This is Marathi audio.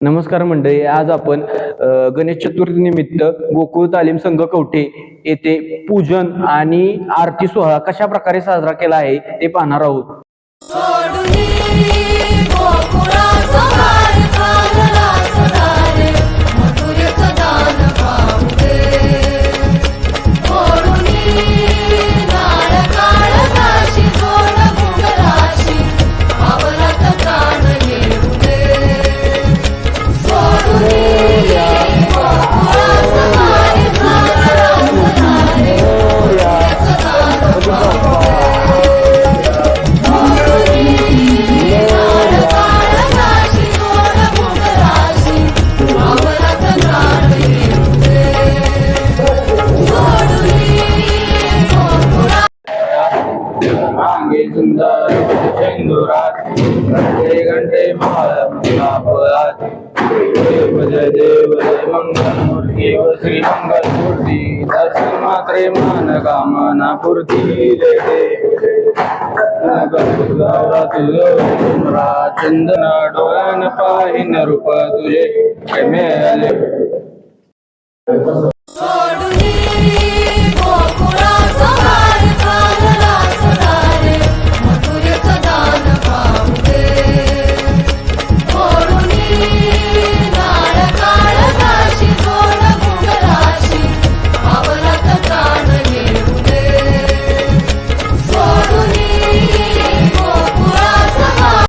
नमस्कार मंडळी आज आपण गणेश चतुर्थी निमित्त गोकुळ तालीम संघ कवठे येथे पूजन आणि आरती सोहळा कशा प्रकारे साजरा केला आहे ते पाहणार आहोत. मागे सुंदर चंदुरात घंटे घंटे महापरात देव जय देव जय मंगल मूर्ती व श्री मंगल मूर्ती। दर्शन मात्रे मान कामना पूर्ती जय देव चंदना डोळ्यान पाहिन रूप तुझे। मिळाले